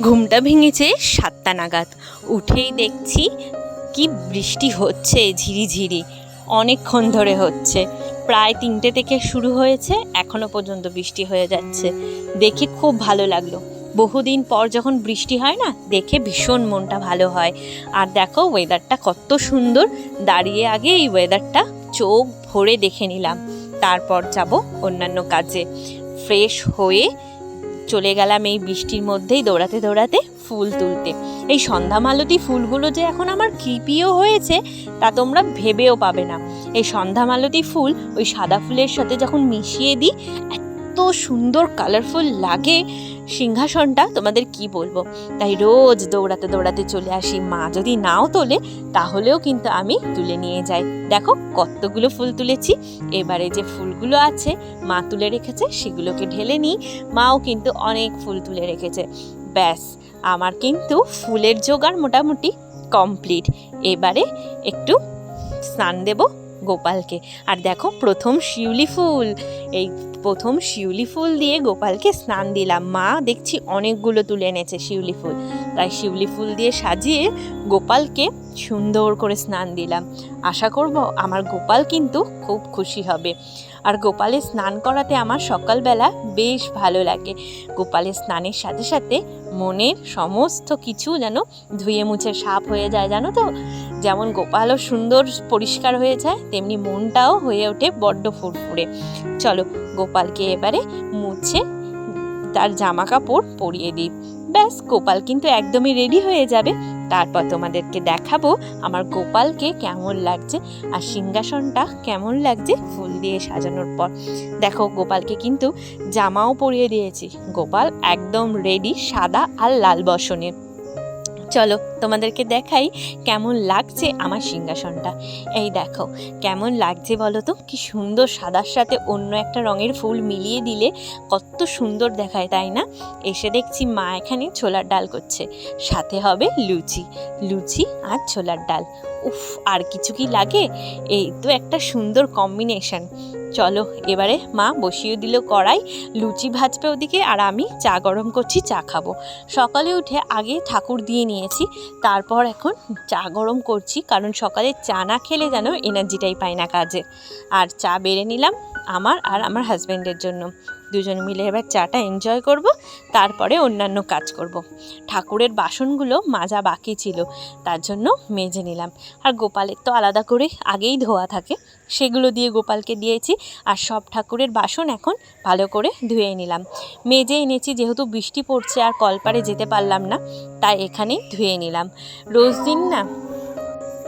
ঘুমটা ভেঙেছে সাতটা নাগাদ। উঠেই দেখছি কি বৃষ্টি হচ্ছে ঝিরিঝিরি, অনেকক্ষণ ধরে হচ্ছে। প্রায় তিনটে থেকে শুরু হয়েছে, এখনও পর্যন্ত বৃষ্টি হয়ে যাচ্ছে। দেখে খুব ভালো লাগল। বহুদিন পর যখন বৃষ্টি হয় না, দেখে ভীষণ মনটা ভালো হয়। আর দেখো ওয়েদারটা কত সুন্দর। দাঁড়িয়ে আগে এই ওয়েদারটা চোখ ভরে দেখে নিলাম। তারপর যাব অন্যান্য কাজে। ফ্রেশ হয়ে চলে গেলাম এই বৃষ্টির মধ্যেই দৌড়াতে দৌড়াতে ফুল তুলতে। এই সন্ধ্যা মালতি ফুলগুলো যে এখন আমার কি প্রিয় হয়েছে, তা তোমরা ভেবেও পাবে না। এই সন্ধ্যা মালতি ফুল ওই সাদা ফুলের সাথে যখন মিশিয়ে দিই, এত সুন্দর কালারফুল লাগে। সিংহাসনটা তোমাদের কি বলব? তাই রোজ দৌড়াতে দৌড়াতে চলে আসি। মা যদি নাও তোলে, তাহলেও কিন্তু আমি তুলে নিয়ে যাই। দেখো কতগুলো ফুল তুলেছি। এবারে যে ফুলগুলো আছে, মা তুলে রেখেছে, সেগুলোকে ঢেলে নিই। মাও কিন্তু অনেক ফুল তুলে রেখেছে। ব্যাস, আমার কিন্তু ফুলের জোগাড় মোটামুটি কমপ্লিট। এবারে একটু স্নান দেব। গোপালকে। আর দেখো, প্রথম শিউলি ফুল। এই প্রথম শিউলি ফুল দিয়ে গোপালকে স্নান দিলাম। মা দেখছি অনেকগুলো তুলে এনেছে শিউলি ফুল। তাই শিউলি ফুল দিয়ে সাজিয়ে গোপালকে সুন্দর করে স্নান দিলাম। আশা করব আমার গোপাল কিন্তু খুব খুশি হবে। আর গোপালে স্নান করাতে আমার সকালবেলা বেশ ভালো লাগে। গোপালের স্নানের সাথে সাথে মনের সমস্ত কিছু যেন ধুয়ে মুছে সাপ হয়ে যায়, জানো তো? যেমন গোপালও সুন্দর পরিষ্কার হয়ে যায়, তেমনি মনটাও হয়ে ওঠে বড্ড ফুরফুরে। চলো গোপালকে এবারে মুছে তার জামা কাপড় পরিয়ে দিই। ব্যাস, গোপাল কিন্তু একদমই রেডি হয়ে যাবে। তারপর তোমাদেরকে দেখাবো আমার গোপালকে কেমন লাগছে আর সিংহাসনটা কেমন লাগছে ফুল দিয়ে সাজানোর পর। দেখো, গোপালকে কিন্তু জামাও পরিয়ে দিয়েছি। গোপাল একদম রেডি সাদা আর লাল বসনে চলো তোমাদেরকে দেখাই কেমন লাগছে আমার সিংহাসনটা। এই দেখো, কেমন লাগছে বলো তো? কি সুন্দর সাদার সাথে অন্য একটা রঙের ফুল মিলিয়ে দিলে কত সুন্দর দেখায়, তাই না? এসে দেখছি মা এখানে ছোলার ডাল করছে। সাথে হবে লুচি লুচি আর ছোলার ডাল। উফ, আর কিছু কি লাগে? এই তো একটা সুন্দর কম্বিনেশন চলো, এবারে মা বসিয়ে দিল কড়াই, লুচি ভাজবে ওদিকে আর আমি চা গরম করছি, চা খাব। সকালে উঠে আগে ঠাকুর দিয়ে নিয়েছি, তারপর এখন চা গরম করছি, কারণ সকালে চা না খেলে যেন এনার্জিটাই পাই না কাজে। আর চা বেড়ে নিলাম আমার আর আমার হাজব্যান্ডের জন্য। দুজন মিলে এবার চাটা এনজয় করব, তারপরে অন্যান্য কাজ করব। ঠাকুরের বাসনগুলো মাজা বাকি ছিল, তার জন্য মেজে নিলাম। আর গোপালের তো আলাদা করে আগেই ধোয়া থাকে, সেগুলো দিয়ে গোপালকে দিয়েছি, আর সব ঠাকুরের বাসন এখন ভালো করে ধুয়ে নিলাম। মেজে এনেছি যেহেতু বৃষ্টি পড়ছে আর কলপারে যেতে পারলাম না, তাই এখানেই ধুয়ে নিলাম। রোজ দিন না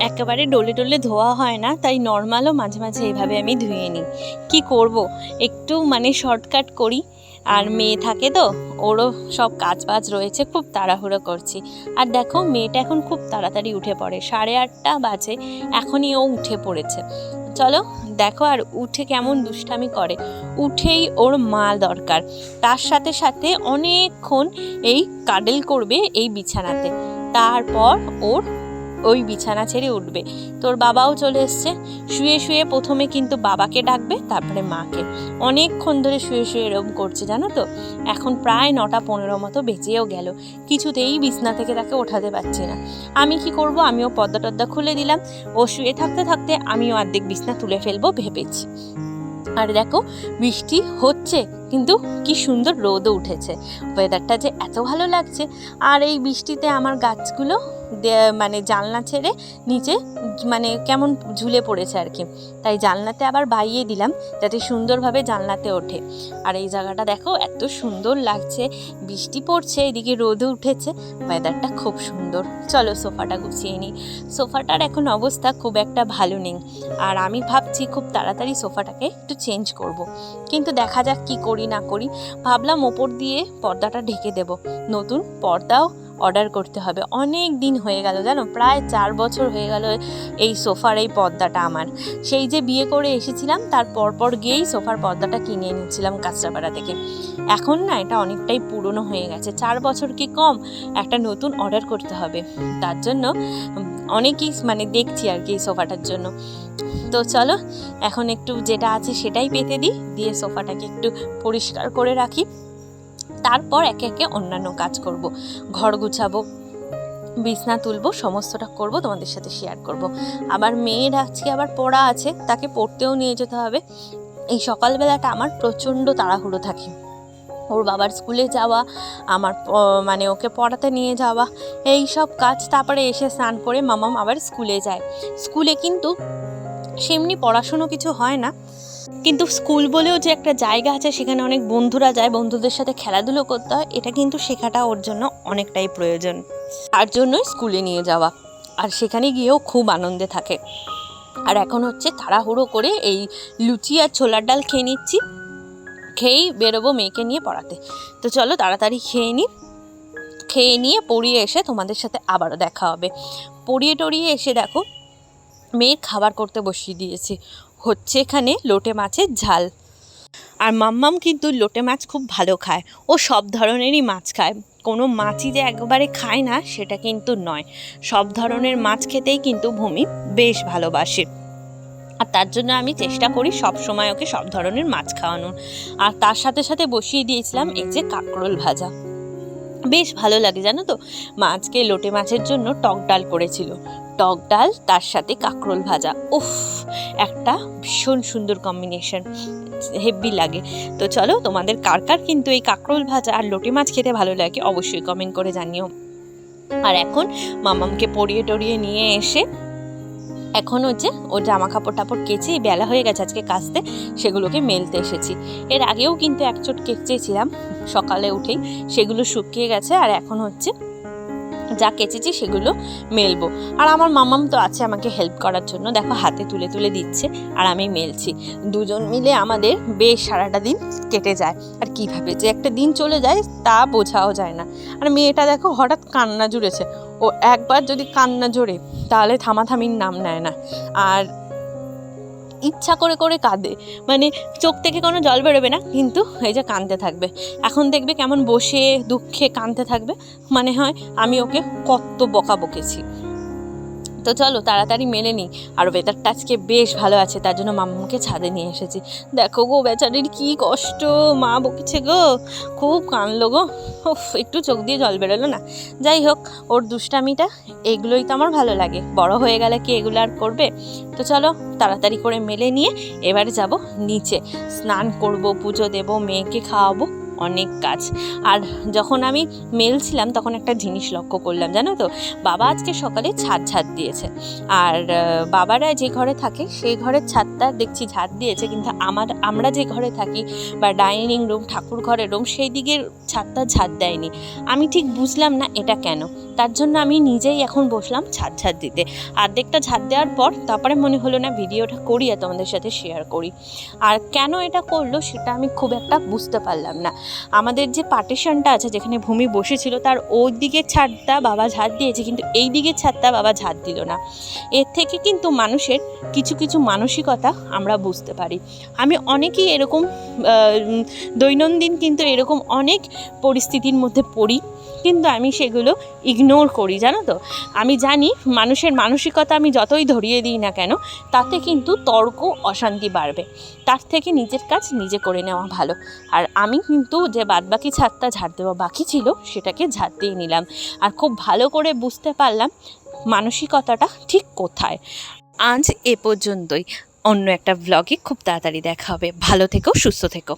একেবারে ডলে ডলে ধোয়া হয় না, তাই নর্মালও মাঝে মাঝে এইভাবে আমি ধুয়ে নিই। কি করব? একটু মানে শর্টকাট করি। আর মেয়ে থাকে তো, ওরও সব কাজ বাজ রয়েছে, খুব তাড়াহুড়ো করছি। আর দেখো, মেয়েটা এখন খুব তাড়াতাড়ি উঠে পড়ে, সাড়ে আটটা বাজে, এখনই ও উঠে পড়েছে। চলো, দেখো আর উঠে কেমন দুষ্টামি করে। উঠেই ওর মা দরকার। তার সাথে সাথে অনেকক্ষণ এই কাডেল করবে এই বিছানাতে। তারপর ওর ওই বিছানা ছেড়ে উঠবে। তোর বাবাও চলে এসছে। শুয়ে শুয়ে প্রথমে কিন্তু বাবাকে ডাকবে, তারপরে মাকে। অনেকক্ষণ ধরে শুয়ে শুয়ে এরকম করছে, জানো তো? এখন প্রায় নটা পনেরো মতো বেঁচেও গেল। কিছুতেই বিছনা থেকে তাকে ওঠাতে পারছি না। আমি কি করব? আমিও পদ্মা টদ্দা খুলে দিলাম। ও শুয়ে থাকতে থাকতে আমিও অর্ধেক বিছনা তুলে ফেলব ভেবেছি। আর দেখো, বৃষ্টি হচ্ছে, কিন্তু কি সুন্দর রোদও উঠেছে। ওয়েদারটা যে এত ভালো লাগছে। আর এই বৃষ্টিতে আমার গাছগুলো মানে জানলা ছেড়ে নিচে মানে কেমন ঝুলে পড়েছে আর কি। তাই জানলাতে আবার বাইয়ে দিলাম যাতে সুন্দরভাবে জানলাতে ওঠে। আর এই জায়গাটা দেখো, এত সুন্দর লাগছে। বৃষ্টি পড়ছে, এদিকে রোদও উঠেছে। ওয়েদারটা খুব সুন্দর। চলো সোফাটা গুছিয়ে নিই। সোফাটার এখন অবস্থা খুব একটা ভালো নেই। আর আমি ভাবছি খুব তাড়াতাড়ি সোফাটাকে একটু চেঞ্জ করব। কিন্তু দেখা যাক কি করি না করি। ভাবলাম ওপর দিয়ে পর্দাটা ঢেকে দেব। নতুন পর্দাও অর্ডার করতে হবে। অনেক দিন হয়ে গেল, জানো? প্রায় চার বছর হয়ে গেল এই সোফার এই পর্দাটা আমার। সেই যে বিয়ে করে এসেছিলাম, তার পরপর গিয়েই সোফার পর্দাটা কিনে এনেছিলাম কাঁচরাপাড়া থেকে। এখন না, এটা অনেকটাই পুরনো হয়ে গেছে। চার বছর কি কম? একটা নতুন অর্ডার করতে হবে। তার জন্য অনেকেই মানে দেখছি আর কি এই সোফাটার জন্য। তো চলো, এখন একটু যেটা আছে সেটাই পেতে দিই। দিয়ে সোফাটাকে একটু পরিষ্কার করে রাখি। তারপর একে একে অন্যান্য কাজ করব। ঘর গুছাবো, বিছনা তুলবো, সমস্তটা করব, তোমাদের সাথে শেয়ার করব। আবার মেয়ের আজকে আবার পড়া আছে, তাকে পড়তেও নিয়ে যেতে হবে। এই সকালবেলাটা আমার প্রচণ্ড তাড়াহুড়ো থাকে। ওর বাবার স্কুলে যাওয়া, আমার মানে ওকে পড়াতে নিয়ে যাওয়া, এই সব কাজ তারপরে এসে স্নান করে মামাম আবার স্কুলে যায়। স্কুলে কিন্তু সেমনি পড়াশুনো কিছু হয় না। কিন্তু স্কুল বলেও যে একটা জায়গা আছে, সেখানে অনেক বন্ধুরা যায়, বন্ধুদের সাথে খেলাধুলো করতে হয়, এটা কিন্তু শেখাটা ওর জন্য অনেকটাই প্রয়োজন। তার জন্যই স্কুলে নিয়ে যাওয়া। আর সেখানে গিয়েও খুব আনন্দে থাকে। আর এখন হচ্ছে তাড়াহুড়ো করে এই লুচি আর ছোলার ডাল খেয়ে নিচ্ছি। খেয়েই বেরোবো মেয়েকে নিয়ে পড়াতে। তো চলো তাড়াতাড়ি খেয়ে নিই। খেয়ে নিয়ে পড়িয়ে এসে তোমাদের সাথে আবারও দেখা হবে। পড়িয়ে টড়িয়ে এসে দেখো, মেয়ের খাবার করতে বসিয়ে দিয়েছি। হচ্ছে এখানে লোটে মাছের ঝাল। আর মাম্মাম কিন্তু লোটে মাছ খুব ভালো খায়। ও সব ধরনেরই মাছ খায়। কোনো মাছই যে একবারে খায় না, সেটা কিন্তু নয়। সব ধরনের মাছ খেতেই কিন্তু ভূমি বেশ ভালোবাসে। আর তার জন্য আমি চেষ্টা করি সব সময় ওকে সব ধরনের মাছ খাওয়ানোর। আর তার সাথে সাথে বসিয়ে দিয়েছিলাম এই যে কাঁকরোল ভাজা। বেশ ভালো লাগে জানো তো? মাছকে লোটে মাছের জন্য টক ডাল করেছিল। টক ডাল, তার সাথে কাঁকরোল ভাজা। উফ, একটা ভীষণ সুন্দর কম্বিনেশন হেভি লাগে। তো চলো, তোমাদের কার কার কিন্তু এই কাঁকরোল ভাজা আর লোটে মাছ খেতে ভালো লাগে অবশ্যই কমেন্ট করে জানিও। আর এখন মামামকে পরিয়ে টরিয়ে নিয়ে এসে এখন হচ্ছে ও জামা কাপড় টাপড় কেচে বেলা হয়ে গেছে আজকে কাচতে, সেগুলোকে মেলতে এসেছি। এর আগেও কিন্তু এক চোট কেচেছিলাম, সকালে উঠেই সেগুলো শুকিয়ে গেছে আর এখন হচ্ছে যা কেচেছি সেগুলো মেলবো। আর আমার মামাম তো আছে আমাকে হেল্প করার জন্য। দেখো হাতে তুলে তুলে দিচ্ছে আর আমি মেলছি। দুজন মিলে আমাদের বেশ সারাটা দিন কেটে যায়। আর কীভাবে যে একটা দিন চলে যায় তা বোঝাও যায় না। আর মেয়েটা দেখো হঠাৎ কান্না জুড়েছে। ও একবার যদি কান্না জোরে তাহলে থামাথামির নাম নেয় না। আর ইচ্ছা করে করে কাঁদে। মানে চোখ থেকে কোনো জল বেরোবে না, কিন্তু এই যে কাঁদতে থাকবে। এখন দেখবে কেমন বসে, দুঃখে কাঁদতে থাকবে। মানে হয় আমি ওকে কত বকা বকেছি তো চলো তাড়াতাড়ি মেনে নিই। আর ওয়েদারটা আজকে বেশ ভালো আছে, তার জন্য মাম্মাকে ছাদে নিয়ে এসেছি। দেখো গো বেচারির কি কষ্ট, মা বকেছে গো। খুব কানলো গো। উফ, একটু চোখ দিয়ে জল বেরোলো না। যাই হোক, ওর দুষ্টামিটা, এগুলোই তো আমার ভালো লাগে। বড় হয়ে গেলে কি এগুলো আর করবে? তো চলো, তাড়াতাড়ি করে মেলে নিয়ে এবারে যাব নিচে। স্নান করব, পুজো দেব, মেয়েকে খাওয়াবো। অনেক কাজ। আর যখন আমি মেলছিলাম তখন একটা জিনিস লক্ষ্য করলাম, জানো তো? বাবা আজকে সকালে ছাদ ছাদ দিয়েছে। আর বাবারা যে ঘরে থাকে, সেই ঘরের ছাদটা দেখছি ছাদ দিয়েছে, কিন্তু আমার, আমরা যে ঘরে থাকি বা ডাইনিং রুম ঠাকুর ঘরের রুম সেই দিকের ছাদটা ছাদ দেয়নি। আমি ঠিক বুঝলাম না এটা কেন। তার জন্য আমি নিজেই এখন বসলাম ছাদ ঝাড় দিতে। অর্ধেকটা ঝাড় দেওয়ার পর তারপরে মনে হলো, না, ভিডিওটা করি আর তোমাদের সাথে শেয়ার করি। আর কেন এটা করল সেটা আমি খুব একটা বুঝতে পারলাম না। আমাদের যে পার্টিশনটা আছে যেখানে ভূমি বসেছিল, তার ওই দিকের ছাদটা বাবা ঝাড় দিয়েছে, কিন্তু এই দিকের ছাদটা বাবা ঝাড় দিল না। এর থেকে কিন্তু মানুষের কিছু কিছু মানসিকতা আমরা বুঝতে পারি। আমি অনেকেই এরকম দৈনন্দিন কিন্তু এরকম অনেক পরিস্থিতির মধ্যে পড়ি, কিন্তু আমি সেগুলো ইগনোর করি, জানো তো? আমি জানি মানুষের মানসিকতা আমি যতই ধরিয়ে দিই না কেন, তাতে কিন্তু তর্ক অশান্তি বাড়বে। তার থেকে নিজের কাজ নিজে করে নেওয়া ভালো। আর আমি কিন্তু যে বাদবাকি ছাদটা ঝাড় দেওয়া বাকি ছিল, সেটাকে ঝাড় দিয়ে নিলাম। আর খুব ভালো করে বুঝতে পারলাম মানসিকতাটা ঠিক কোথায়। আজ এ পর্যন্তই। অন্য একটা ব্লগে খুব তাড়াতাড়ি দেখা হবে। ভালো থেকো, সুস্থ থেকো।